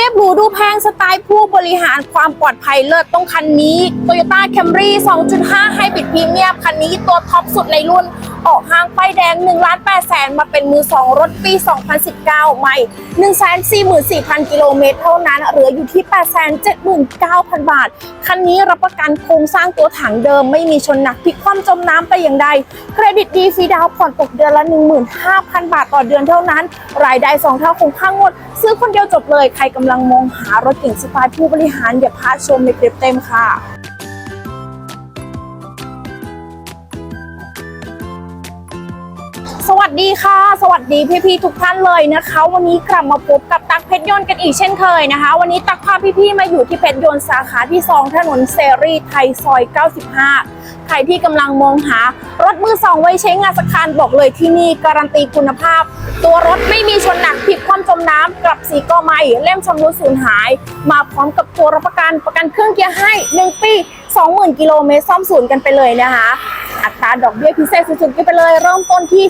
รียบหรูดูแพงสไตล์ผู้บริหารความปลอดภัยเลิศต้องคันนี้ Toyota Camry 2.5 Hybrid Premium คันนี้ตัวท็อปสุดในรุ่น ออกห้างป้ายแดง1ล้าน8แสนมาเป็นมือ 2 รถปี 2019 ใหม่ 144,000 กิโลเมตรเท่านั้นเหลืออยู่ที่ 879,000 บาท คันนี้รับประกันโครงสร้างตัวถังเดิมไม่มีชนหนักพลิกคว่ำจมน้ำไปอย่างใด เครดิตดีฟรีดาวผ่อนตกเดือนละ 15,000 บาทต่อเดือนเท่านั้น รายได้2เท่าคงค่างวด ซื้อคนเดียวจบเลย ใครกำลังมองหารถเก่งสไตล์ผู้บริหารอย่าพลาดชมในคลิปเต็มค่ะ สวัสดีค่ะ สวัสดีพี่ๆทุกท่านเลยนะคะ วันนี้กลับมาพบกับตักเพชรยนต์กันอีกเช่นเคยนะคะ วันนี้ตักพาพี่ๆมาอยู่ที่เพชรยนต์สาขาที่ 2 ถนนเซรีไทยซอย 95 ใครที่กำลังมองหารถมือสองไว้ใช้งานสักคันบอกเลยที่นี่การันตีคุณภาพ ตัวรถไม่มีชนหนักผิดความจมน้ำกลับสีก็ไม่เล่มชำรุดสูญหาย มาพร้อมกับตัวรับประกันประกันเครื่องเกียร์ให้ 1 ปี20,000 กิโลเมตรซ่อมศูนย์กันไปเลยนะคะ อัตราดอกเบี้ยพิเศษสุดๆกันไปเลย เริ่มต้นที่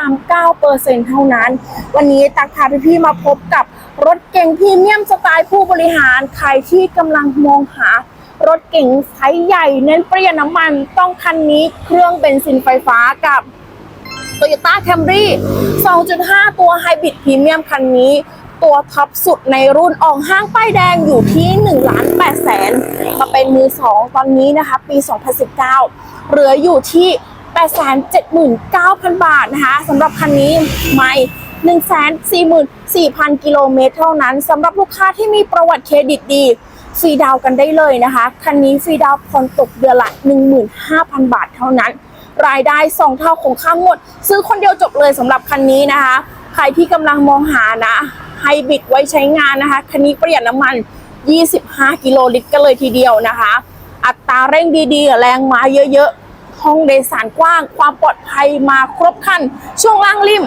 2.39%เท่านั้น วันนี้ตักพาพี่ๆมาพบกับรถเก่งพรีเมียมสไตล์ผู้บริหาร ใครที่กำลังมองหารถเก่งไซส์ใหญ่เน้นประหยัดน้ำมันต้องคันนี้เครื่องเบนซินไฟฟ้ากับ Toyota Camry 2.5 ตัวไฮบริดพรีเมียมคันนี้ ตัวท็อปสุดในรุ่นออกห้างป้ายแดงอยู่ที่1ล้าน8แสนมาเป็นมือ2ตอนนี้นะคะปี 2019 เหลืออยู่ที่ 879,000 บาทนะคะสำหรับคันนี้ไม่144,000 กิโลเมตรเท่านั้นสำหรับลูกค้าที่มีประวัติเครดิตดีฟรีดาวกันได้เลยนะคะ คันนี้ฟรีดาวน์ผ่อนตกเดือนละ 15,000 บาทเท่านั้น รายได้ 2 เท่าของค่างวด ซื้อคนเดียวจบเลยสำหรับคันนี้นะคะ ใครที่กำลังมองหานะ ไฮบริดไว้ใช้งานนะคะ คันนี้ประหยัดน้ำมัน 25 กิโลลิตรกันเลยทีเดียวนะคะ อัตราเร่งดีๆ แรงม้าเยอะๆ ห้องโดยสารกว้าง ความปลอดภัยมาครบคัน ช่วงล่างริม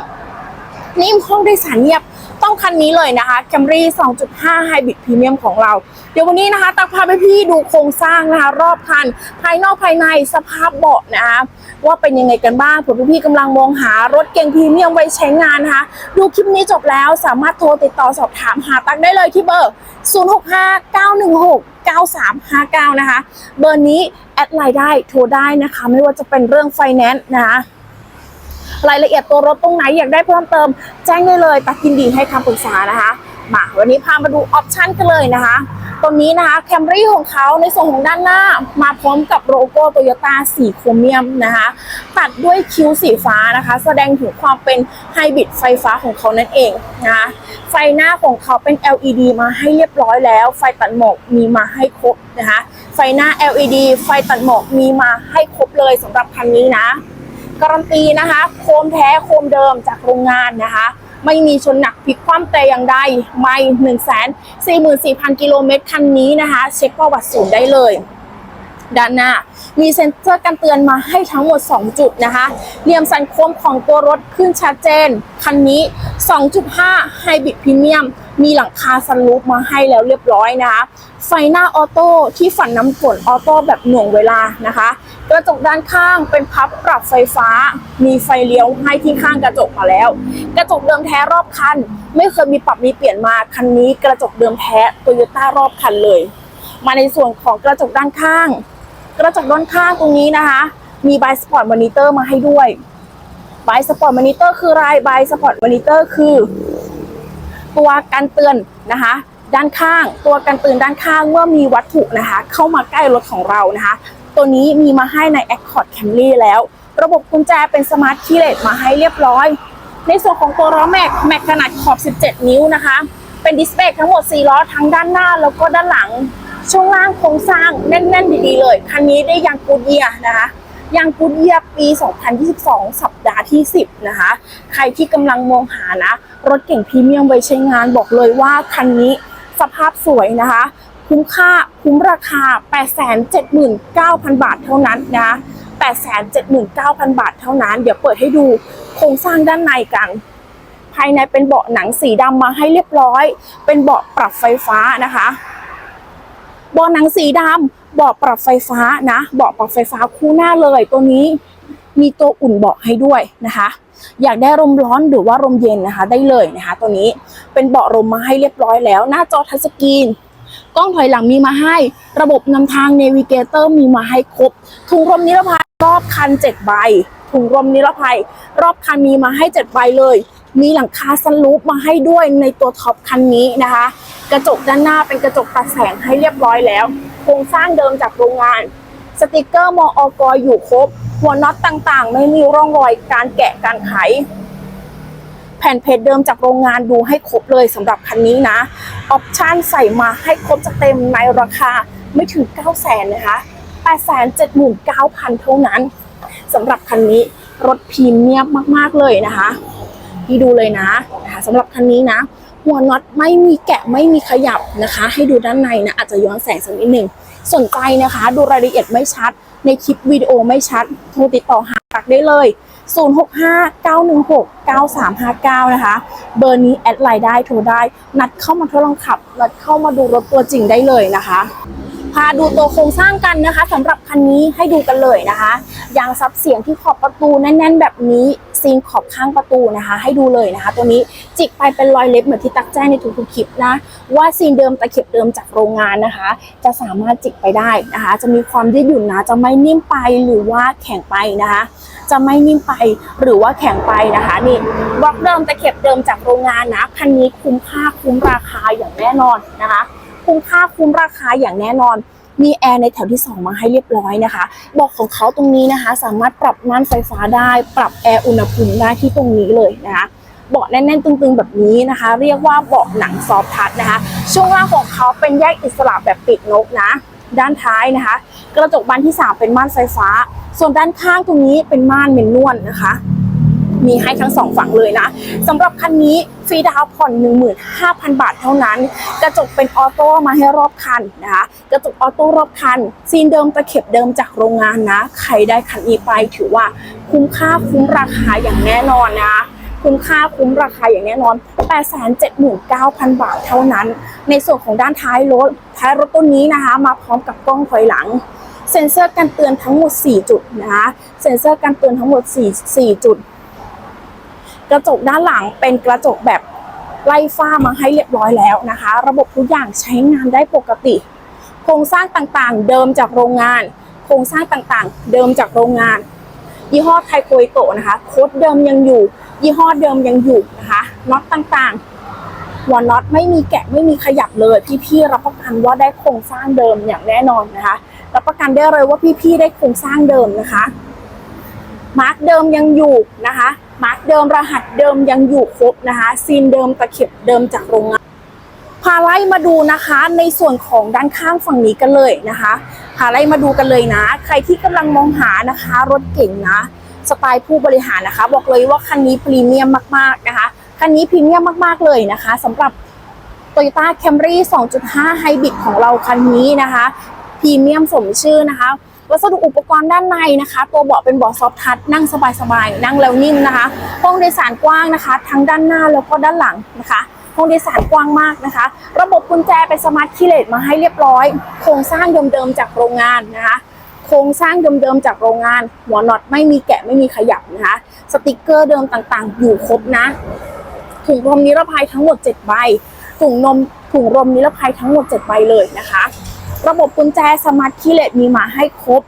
นิ่มห้องโดยสารเงียบ ต้องคันนี้เลยนะคะ Camry 2.5 Hybrid Premium ของเรา เดี๋ยววันนี้นะคะ ตักพาไปพี่ดูโครงสร้างนะคะ รอบคัน ภายนอกภายในสภาพเบาะนะคะว่าเป็นยังไงกันบ้างเผื่อพี่กำลังมองหารถเก่งพรีเมียมไว้ใช้งานนะคะ ดูคลิปนี้จบแล้วสามารถโทรติดต่อสอบถามหาตักได้เลยที่เบอร์ 0659169359 นะคะ เบอร์นี้แอดไลน์ได้โทรได้นะคะ ไม่ว่าจะเป็นเรื่องไฟแนนซ์นะคะ รายละเอียดตัวรถตรงไหนอยากได้เพิ่มเติม แจ้งได้เลยตักยินดีให้คำปรึกษานะคะมาวันนี้พามาดูออปชันกันเลยนะคะ ตรงนี้นะคะแคมรี่ของเขาในส่วนของด้านหน้า มาพร้อมกับโลโก้โตโยต้าสีโครเมียมนะคะ ตัดด้วยคิ้วสีฟ้านะคะ แสดงถึงความเป็นไฮบริดไฟฟ้าของเขานั่นเองนะคะไฟหน้าของเขาเป็น LED มาให้เรียบร้อยแล้ว ไฟตัดหมอกมีมาให้ครบนะคะ ไฟหน้า LED ไฟตัดหมอกมีมาให้ครบเลยสำหรับคันนี้นะ การันตีนะคะ โคมแท้โคมเดิมจากโรงงานนะคะ ไม่มีชนหนักพลิกคว่ำแต่อย่างใดไม่1 4 4 0 0 0 กิโลเมตรคันนี้นะคะ เช็คประวัติศูนย์ได้เลย ด้านหน้า มีเซ็นเซอร์กันเตือนมาให้ทั้งหมด 2 จุดนะคะ เหลี่ยมสันโค้งของตัวรถขึ้นชัดเจน คันนี้ 2.5 ไฮบริดพรีเมียม มีหลังคาซันรูฟมาให้แล้วเรียบร้อยนะคะ ไฟหน้าออโต้ที่ฝันน้ำฝนออโต้แบบหน่วงเวลานะคะ กระจกด้านข้างเป็นพับปรับไฟฟ้า มีไฟเลี้ยวให้ที่ข้างกระจกมาแล้ว กระจกเดิมแท้รอบคัน ไม่เคยมีปรับมีเปลี่ยนมา คันนี้กระจกเดิมแท้โตโยต้ารอบคันเลย มาในส่วนของกระจกด้านข้าง กระจกด้านข้างตรงนี้นะคะ มีบายสปอร์ตมอนิเตอร์มาให้ด้วยบายสปอร์ตมอนิเตอร์คืออะไรบายสปอร์ตมอนิเตอร์คือ ตัวกันเตือนนะคะ ด้านข้าง ตัวกันเตือนด้านข้างเมื่อมีวัตถุนะคะ เข้ามาใกล้รถของเรานะคะ ตัวนี้มีมาให้ใน Accord Camry แล้ว ระบบกุญแจเป็นสมาร์ทคีย์เลสมาให้เรียบร้อย ในส่วนของตัวล้อแม็กแม็กขนาดขอบ 17 นิ้วนะคะ เป็นดิสเบกทั้งหมด 4 ล้อทั้งด้านหน้าแล้วก็ด้านหลัง ช่วงล่างโครงสร้างแน่นๆดีๆเลย คันนี้ได้ยางกูดเยียนะคะยางกูดเยียปี 2022 สัปดาห์ที่ 10 นะคะ ใครที่กำลังมองหานะ รถเก่งพรีเมียมไว้ใช้งานบอกเลยว่าคันนี้สภาพสวยนะคะ คุ้มค่าคุ้มราคา 879,000 บาทเท่านั้นนะ879,000 บาทเท่านั้น เดี๋ยวเปิดให้ดูโครงสร้างด้านในกัน ภายในเป็นเบาะหนังสีดำมาให้เรียบร้อย เป็นเบาะปรับไฟฟ้านะคะ บาะหนังสีดำเบาะปรับไฟฟ้านะเบาะปรับไฟฟ้าคู่หน้าเลยตัวนี้มีตัวอุ่นเบาะให้ด้วยนะคะ อยากได้ลมร้อนหรือว่าลมเย็นนะคะ ได้เลยนะคะ ตัวนี้เป็นเบาะลมมาให้เรียบร้อยแล้ว หน้าจอทัชสกรีนกล้องถอยหลังมีมาให้ ระบบนำทางเนวิเกเตอร์มีมาให้ครบถุงลมนิรภัยรอบคัน 7 ใบถุงลมนิรภัย รอบคันมีมาให้ 7 ใบเลย มีหลังคาซันลูปมาให้ด้วยในตัวท็อปคันนี้นะคะ กระจกด้านหน้าเป็นกระจกตัดแสงให้เรียบร้อยแล้ว โครงสร้างเดิมจากโรงงาน สติกเกอร์มออกอยู่ครบ หัวน็อตต่างๆ ไม่มีร่องรอยการแกะการไข แผ่นเพจเดิมจากโรงงานดูให้ครบเลยสำหรับคันนี้นะ ออปชั่นใส่มาให้ครบจะเต็มในราคาไม่ถึง 9 0 0 0 0นนะคะ879,000 เท่านั้นสำหรับคันนี้รถพรีเมียมมาก ๆ เลยนะคะ ที่ดูเลยนะะสำหรับคันนี้นะ หัวน็อตไม่มีแกะไม่มีขยับนะคะ ให้ดูด้านในนะอาจจะย้อนแสงสักนิดหนึ่งสนใจนะคะ ดูรายละเอียดไม่ชัด ในคลิปวิดีโอไม่ชัดโทรติดต่อหาตักได้เลย 0659169359 นะคะ เบอร์นี้แอดไลน์ได้โทรได้ นัดเข้ามาทดลองขับ นัดเข้ามาดูรถตัวจริงได้เลยนะคะ พาดูตัวโครงสร้างกันนะคะสำหรับคันนี้ให้ดูกันเลยนะคะยางซับเสียงที่ขอบประตูแน่น ๆ แบบนี้ซีนขอบข้างประตูนะคะ ให้ดูเลยนะคะ ตัวนี้จิกไปเป็นรอยเล็บเหมือนที่ตักแจ้งในทุกๆคลิปนะ ว่าซีนเดิมตะเข็บเดิมจากโรงงานนะคะ จะสามารถจิกไปได้นะคะ จะมีความยืดหยุ่นนะจะไม่นิ่มไปหรือว่าแข็งไปนะคะ จะไม่นิ่มไปหรือว่าแข็งไปนะคะนี่บล็อกเดิมตะเข็บเดิมจากโรงงานนะคันนี้คุ้มค่าคุ้มราคาอย่างแน่นอนนะคะ คุ้มค่าคุ้มราคาอย่างแน่นอน มีแอร์ในแถวที่ 2 มาให้เรียบร้อยนะคะเบอกของเขาตรงนี้นะคะ สามารถปรับม่านไฟฟ้าได้ ปรับแอร์อุณหภูมิได้ที่ตรงนี้เลยนะคะเบาะแน่นๆตึงๆแบบนี้นะคะ เรียกว่าเบาะหนังซอฟทัชนะคะ ช่วงล่างของเขาเป็นแยกอิสระแบบปิดนกนะ ด้านท้ายนะคะ กระจกบานที่ 3 เป็นม่านไฟฟ้า ส่วนด้านข้างตรงนี้เป็นม่านเมนนวลนะคะ มีให้ทั้งสองฝั่งเลยนะสำหรับคันนี้ฟรีดาวน์ผ่อน 15,000 บาทเท่านั้น กระจกเป็นออโต้มาให้รอบคันนะคะกระจกออโต้รอบคัน ซีนเดิมตะเข็บเดิมจากโรงงานนะ ใครได้คันนี้ไปถือว่าคุ้มค่าคุ้มราคาอย่างแน่นอนนะคุ้มค่าคุ้มราคาอย่างแน่นอน 879,000 บาทเท่านั้น ในส่วนของด้านท้ายรถ ท้ายรถต้นนี้นะคะ มาพร้อมกับกล้องถอยหลัง เซ็นเซอร์การเตือนทั้งหมด 4 จุดนะคะ เซ็นเซอร์การเตือนทั้งหมด 4 4 จุด กระจกด้านหลังเป็นกระจกแบบไล่ฝ้ามาให้เรียบร้อยแล้วนะคะ ระบบทุกอย่างใช้งานได้ปกติ โครงสร้างต่างๆ เดิมจากโรงงาน โครงสร้างต่างๆ เดิมจากโรงงาน ยี่ห้อไทโกยโตะนะคะโค้ดเดิมยังอยู่ ยี่ห้อเดิมยังอยู่นะคะน็อตต่างๆหัวน็อตไม่มีแกะไม่มีขยับเลยพี่ๆรับประกันว่าได้โครงสร้างเดิมอย่างแน่นอนนะคะรับประกันได้เลยว่าพี่ๆได้โครงสร้างเดิมนะคะ มาร์กเดิมยังอยู่นะคะ มาร์กเดิมรหัสเดิมยังอยู่ครบนะคะ ซีนเดิมตะเข็บเดิมจากโรงงานพาไล่มาดูนะคะในส่วนของด้านข้างฝั่งนี้กันเลยนะคะพาไล่มาดูกันเลยนะ ใครที่กำลังมองหานะคะ รถเก่งนะ สไตล์ผู้บริหารนะคะ บอกเลยว่าคันนี้พรีเมียมมากๆนะคะคันนี้พรีเมียมมากๆเลยนะคะสำหรับ Toyota Camry 2.5 Hybrid ของเราคันนี้นะคะพรีเมียมสมชื่อนะคะ วัสดุอุปกรณ์ด้านในนะคะ ตัวเบาะเป็นเบาะซอฟทัชนั่งสบายๆนั่งแล้วนิ่มนะคะ ห้องโดยสารกว้างนะคะ ทั้งด้านหน้าแล้วก็ด้านหลังนะคะห้องโดยสารกว้างมากนะคะ ระบบกุญแจเป็นสมาร์ทคีย์เลสมาให้เรียบร้อย โครงสร้างเดิมๆจากโรงงานนะคะ โครงสร้างเดิมๆจากโรงงาน หัวน็อตไม่มีแกะไม่มีขยับนะคะ สติกเกอร์เดิมต่างๆ อยู่ครบนะ ถุงลมนิรภัยทั้งหมด 7 ใบถุงนมถุงลมนิรภัยทั้งหมด 7 ใบเลยนะคะ ระบบกุญแจสมาร์ทคีย์เลสมีมาให้ครบ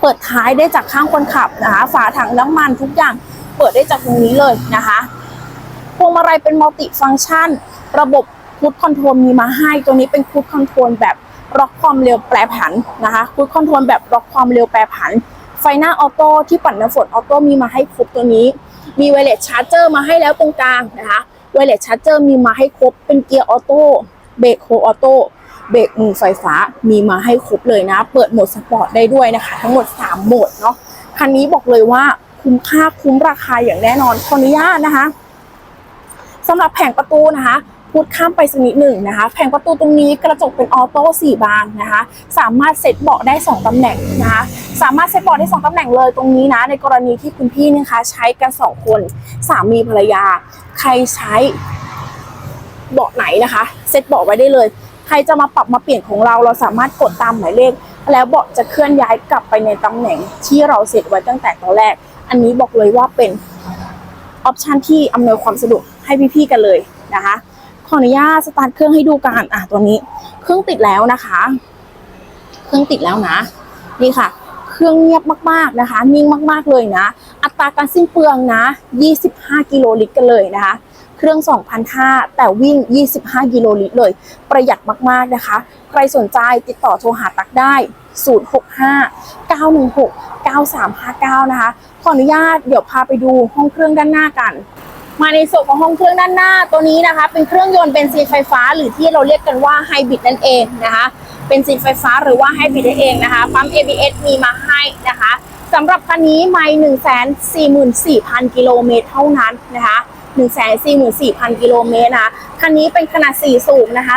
เปิดท้ายได้จากข้างคนขับนะคะ ฝาถังน้ำมันทุกอย่างเปิดได้จากตรงนี้เลยนะคะพวงมาลัยเป็นมัลติฟังก์ชัน ระบบคูดคอนโทรลมีมาให้ ตัวนี้เป็นคูดคอนโทรลแบบล็อกความเร็วแปรผันนะคะคูดคอนโทรลแบบล็อกความเร็วแปรผัน ไฟหน้าออโต้ที่ปัดน้ำฝนออโต้มีมาให้ครบตัวนี้ มีไวเลสชาร์เจอร์มาให้แล้วตรงกลางนะคะไวเลสชาร์เจอร์มีมาให้ครบเป็นเกียร์ออโต้เบรกโฮออโต้ เบรกมือไฟฟ้ามีมาให้ครบเลยนะ เปิดโหมดสปอร์ตได้ด้วยนะคะ ทั้งหมด 3 โหมดเนาะคันนี้บอกเลยว่าคุ้มค่าคุ้มราคาอย่างแน่นอนขออนุญาตนะคะสำหรับแผงประตูนะคะพูดข้ามไปสักนิดหนึ่งนะคะ แผงประตูตรงนี้กระจกเป็นออโต้สี่บานนะคะ สามารถเซตเบาะได้ 2 ตำแหน่งนะคะ สามารถเซตเบาะได้ 2 ตำแหน่งเลยตรงนี้นะ ในกรณีที่คุณพี่นะคะ ใช้กัน 2 คนสามีภรรยา ใครใช้เบาะไหนนะคะ เซตเบาะไว้ได้เลย ใครจะมาปรับมาเปลี่ยนของเรา เราสามารถกดตามหมายเลข แล้วเบาะจะเคลื่อนย้ายกลับไปในตำแหน่งที่เราเสร็จไว้ตั้งแต่ตอนแรก อันนี้บอกเลยว่าเป็นออปชันที่อำนวยความสะดวกให้พี่ๆกันเลยนะคะขออนุญาตสตาร์ทเครื่องให้ดูกันอะตัวนี้ เครื่องติดแล้วนะคะ เครื่องติดแล้วนะ นี่ค่ะ เครื่องเงียบมากๆนะคะ นิ่งมากๆเลยนะ อัตราการสิ้นเปลืองนะ 25 กิโลลิตรกันเลยนะคะ เครื่อง 2,500 แต่วิ่ง 25 กิโลลิตรเลย ประหยัดมาก ๆ นะคะ ใครสนใจติดต่อโทรหาตักได้ 065 916 9359 นะคะ ขออนุญาตเดี๋ยวพาไปดูห้องเครื่องด้านหน้ากันมาในส่วนของห้องเครื่องด้านหน้าตัวนี้นะคะ เป็นเครื่องยนต์เบนซินไฟฟ้า หรือที่เราเรียกกันว่าไฮบริดนั่นเองนะคะเบนซินไฟฟ้าหรือว่าไฮบริดนั่นเองนะคะปั๊ม ABS มีมาให้นะคะสำหรับคันนี้ไม่1 4 4 0 0 0กิโลเมตรเท่านั้นนะคะ 144,000 กิโลเมตรนะคะคันนี้เป็นขนาด 4 สูบนะคะ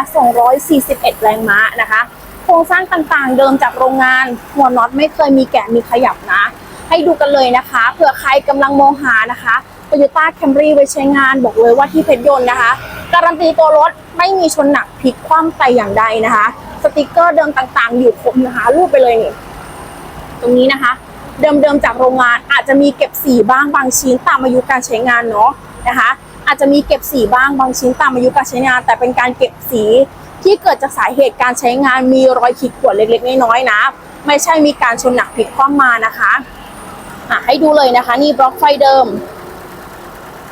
241 แรงม้านะคะ โครงสร้างต่างๆ เดิมจากโรงงาน หัวน็อตไม่เคยมีแกะมีขยับนะ ให้ดูกันเลยนะคะเผื่อใครกำลังมองหานะคะ Toyota Camry ไว้ใช้งานบอกเลยว่าที่เพชรยนต์นะคะ การันตีตัวรถไม่มีชนหนักพลิกคว่ำแต่อย่างใดนะคะ สติกเกอร์เดิมต่างๆ อยู่ครบนะคะ รูปไปเลยนี่ตรงนี้นะคะเดิมๆจากโรงงานอาจจะมีเก็บสีบ้างบางชิ้นตามอายุการใช้งานเนาะ นะคะ อาจจะมีเก็บสีบ้างบางชิ้นตามอายุการใช้งาน แต่เป็นการเก็บสีที่เกิดจากสาเหตุการใช้งานมีรอยขีดข่วนเล็กๆ น้อยๆนะ ไม่ใช่มีการชนหนักพลิกคว่ำมานะคะะให้ดูเลยนะคะ นี่บล็อกไฟเดิม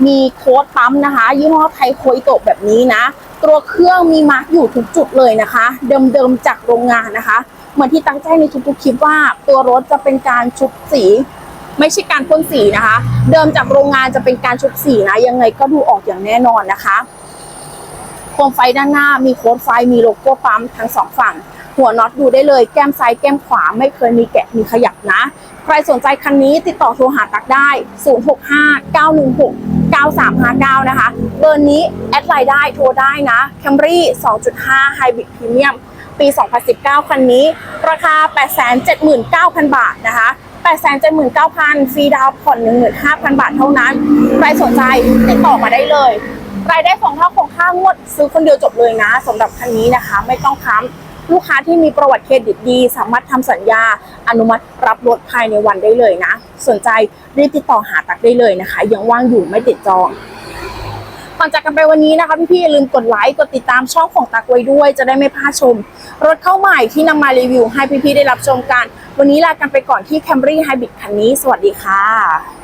มีโค้ดปั๊มนะคะ ยี่ห้อไทยโคอิโตะแบบนี้นะ ตัวเครื่องมีมาร์กอยู่ทุกจุดเลยนะคะ เดิมๆจากโรงงานนะคะ เหมือนที่ตั้งใจในทุกๆคลิปว่า ตัวรถจะเป็นการชุบสี ไม่ใช่การพ่นสีนะคะ เดิมจากโรงงานจะเป็นการชุบสีนะ ยังไงก็ดูออกอย่างแน่นอนนะคะโคมไฟด้านหน้ามีโค้ดไฟมีโลโก้ปั๊มทั้งสองฝั่ง หัวน็อตดูได้เลยแก้มซ้ายแก้มขวาไม่เคยมีแกะมีขยับนะ ใครสนใจคันนี้ติดต่อโทรหาตักได้ 065 916 9359 นะคะ เบอร์นี้แอดไลน์ได้โทรได้นะ Camry 2.5 Hybrid Premium ปี 2019 คันนี้ ราคา 879,000 บาทนะคะ 879,000ฟรีดาวน์ผ่อน 15,000 บาทเท่านั้น ใครสนใจติดต่อมาได้เลย รายได้สองเท่าของค่างวดซื้อคนเดียวจบเลยนะสำหรับคันนี้นะคะ ไม่ต้องค้ำลูกค้าที่มีประวัติเครดิตดี สามารถทำสัญญา อนุมัติรับรถภายในวันได้เลยนะ สนใจรีบติดต่อหาตักได้เลยนะคะ ยังว่างอยู่ไม่ติดจองก่อนจากกันไปวันนี้นะคะพี่ๆอย่าลืมกดไลค์กดติดตามช่องของตักไว้ด้วย จะได้ไม่พลาดชม รถเข้าใหม่ที่นำมารีวิวให้พี่ๆได้รับชมกัน วันนี้ลากันไปก่อนที่ Camry Hybrid คันนี้ สวัสดีค่ะ